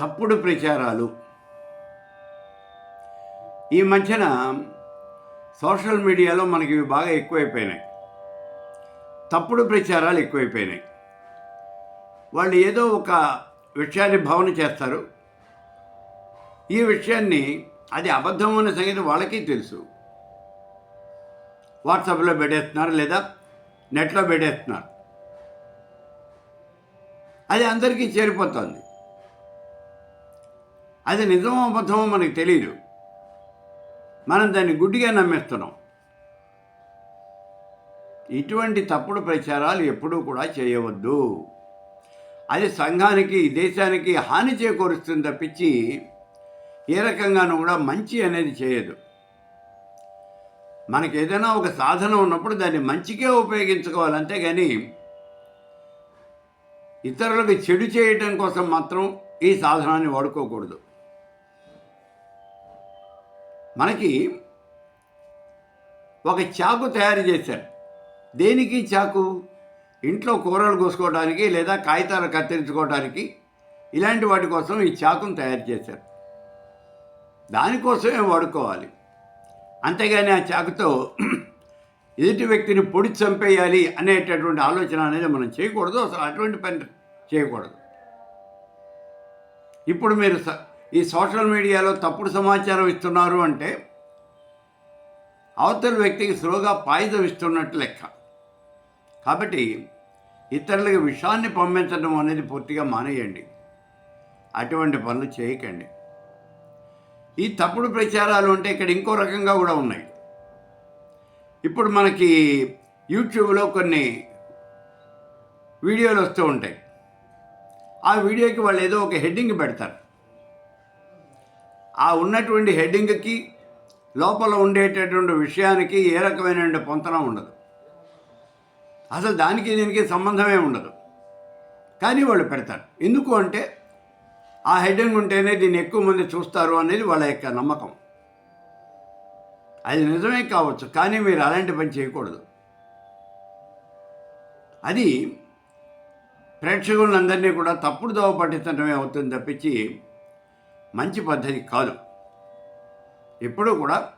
తప్పుడు ప్రచారాలు. ఈ మధ్యన సోషల్ మీడియాలో మనకి ఇవి బాగా ఎక్కువైపోయినాయి. తప్పుడు ప్రచారాలు ఎక్కువైపోయినాయి. వాళ్ళు ఏదో ఒక విషయాన్ని భావన చేస్తారు. ఈ విషయాన్ని అది అబద్ధం అనే సంగతి వాళ్ళకి తెలుసు. వాట్సాప్లో పెట్టేస్తున్నారు లేదా నెట్లో పెట్టేస్తున్నారు. అది అందరికీ చేరిపోతుంది. అది నిజమో అబద్ధమో మనకు తెలియదు మనం దాన్ని గుడ్డిగా నమ్మేస్తున్నాం. ఇటువంటి తప్పుడు ప్రచారాలు ఎప్పుడూ కూడా చేయవద్దు. అది సంఘానికి దేశానికి హాని చేకూరుస్తుంది తప్పించి ఏ రకంగానూ కూడా మంచి అనేది చేయదు. మనకి ఏదైనా ఒక సాధన ఉన్నప్పుడు దాన్ని మంచికే ఉపయోగించుకోవాలి అంతేగాని ఇతరులకు చెడు చేయటం కోసం మాత్రం ఈ సాధనాన్ని వాడుకోకూడదు. మనకి ఒక చాకు తయారు చేశారు. దేనికి చాకు? ఇంట్లో కూరలు కోసుకోవడానికి లేదా కాగితాలు కత్తిరించుకోవడానికి ఇలాంటి వాటి కోసం ఈ చాకును తయారు చేశారు. దానికోసమే వాడుకోవాలి. అంతేగాని ఆ చాకుతో ఎదుటి వ్యక్తిని పొడి చంపేయాలి అనేటటువంటి ఆలోచన అనేది మనం చేయకూడదు. అసలు అటువంటి పని చేయకూడదు. ఇప్పుడు మీరు స- ఈ సోషల్ మీడియాలో తప్పుడు సమాచారం ఇస్తున్నారు అంటే అవతల వ్యక్తికి సులువుగా పాయిజం ఇస్తున్నట్టు లెక్క. కాబట్టి ఇతరులకు విషాన్ని పంపించడం అనేది పూర్తిగా మానేయండి. అటువంటి పనులు చేయకండి. ఈ తప్పుడు ప్రచారాలు అంటే ఇక్కడ ఇంకో రకంగా కూడా ఉన్నాయి. ఇప్పుడు మనకి యూట్యూబ్లో కొన్ని వీడియోలు వస్తూ ఉంటాయి. ఆ వీడియోకి వాళ్ళు ఏదో ఒక హెడ్డింగ్ పెడతారు. ఆ ఉన్నటువంటి హెడ్డింగ్కి లోపల ఉండేటటువంటి విషయానికి ఏ రకమైన పొంతన ఉండదు. అసలు దానికి దీనికి సంబంధమే ఉండదు. కానీ వాళ్ళు పెడతారు. ఎందుకు అంటే ఆ హెడ్డింగ్ ఉంటేనే దీన్ని ఎక్కువ మంది చూస్తారు అనేది వాళ్ళ యొక్క నమ్మకం. అది నిజమే కావచ్చు కానీ మీరు అలాంటి పని చేయకూడదు. అది ప్రేక్షకులందరినీ కూడా తప్పుడు దోవ పట్టించడమే అవుతుంది తప్పించి మంచి పద్ధతి కాదు. ఎప్పుడూ కూడా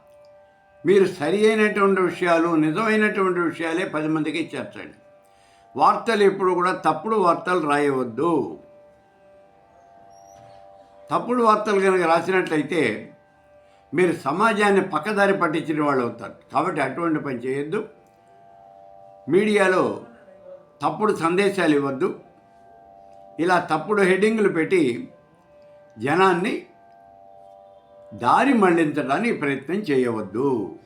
మీరు సరి అయినటువంటి విషయాలు నిజమైనటువంటి విషయాలే పది మందికి చేర్చండి. వార్తలు ఎప్పుడు కూడా తప్పుడు వార్తలు రాయవద్దు. తప్పుడు వార్తలు కనుక రాసినట్లయితే మీరు సమాజాన్ని పక్కదారి పట్టించిన వాళ్ళు అవుతారు. కాబట్టి అటువంటి పని చేయొద్దు. మీడియాలో తప్పుడు సందేశాలు ఇవ్వద్దు. ఇలా తప్పుడు హెడ్డింగ్లు పెట్టి జనాన్ని దారి మళ్ళించడానికి ప్రయత్నం చేయవద్దు.